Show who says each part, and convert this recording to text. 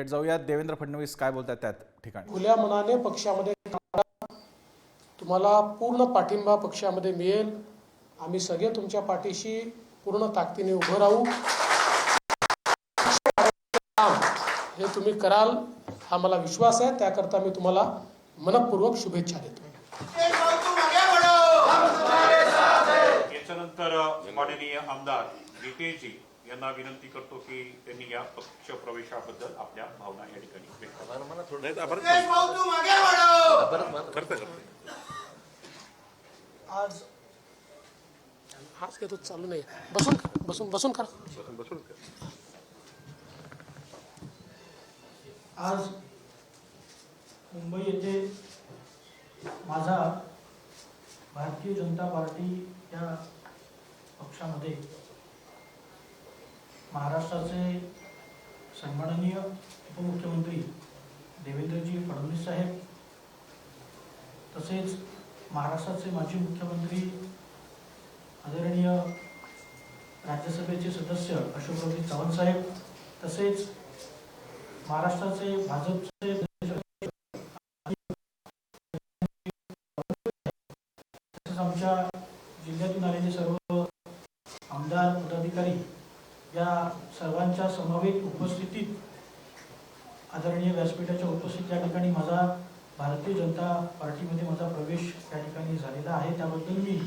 Speaker 1: थेट जाऊयात देवेंद्र फडणवीस काय बोलतात त्या ठिकाणी?
Speaker 2: खुल्या मनाने पक्षामध्ये. तुम्हाला पूर्ण पाठिंबा पक्षामध्ये मिळेल. आम्ही सगळे तुमच्या पाठीशी पूर्ण ताकदीने उभं राहू. हे तुम्ही कराल हा मला विश्वास आहे. त्याकरता मी तुम्हाला मनपूर्वक शुभेच्छा देतो.
Speaker 3: याच्यानंतर माननीय आमदार गीतेजी यांना विनंती करतो की त्यांनी या पक्ष प्रवेशाबद्दल आपल्या भावना या ठिकाणी व्यक्त.
Speaker 2: आज हाच घेतो चालू नाही. बसून बसून बसून करा
Speaker 4: आज मुंबई येथे माझा भारतीय जनता पार्टी या पक्षामध्ये महाराष्ट्राचे सन्माननीय उपमुख्यमंत्री देवेंद्रजी फडणवीस साहेब तसेच महाराष्ट्राचे माजी मुख्यमंत्री आदरणीय राज्यसभेचे सदस्य अशोकरावजी चव्हाण साहेब तसेच महाराष्ट्राचे भाजपचे तसेच आमच्या जिल्ह्यातून आलेले सर्व आमदार पदाधिकारी या सर्वांच्या समवेत उपस्थितीत आदरणीय व्यासपीठाच्या उपस्थित या ठिकाणी माझा भारतीय जनता पार्टीमध्ये माझा प्रवेश या ठिकाणी झालेला आहे. त्याबद्दल मी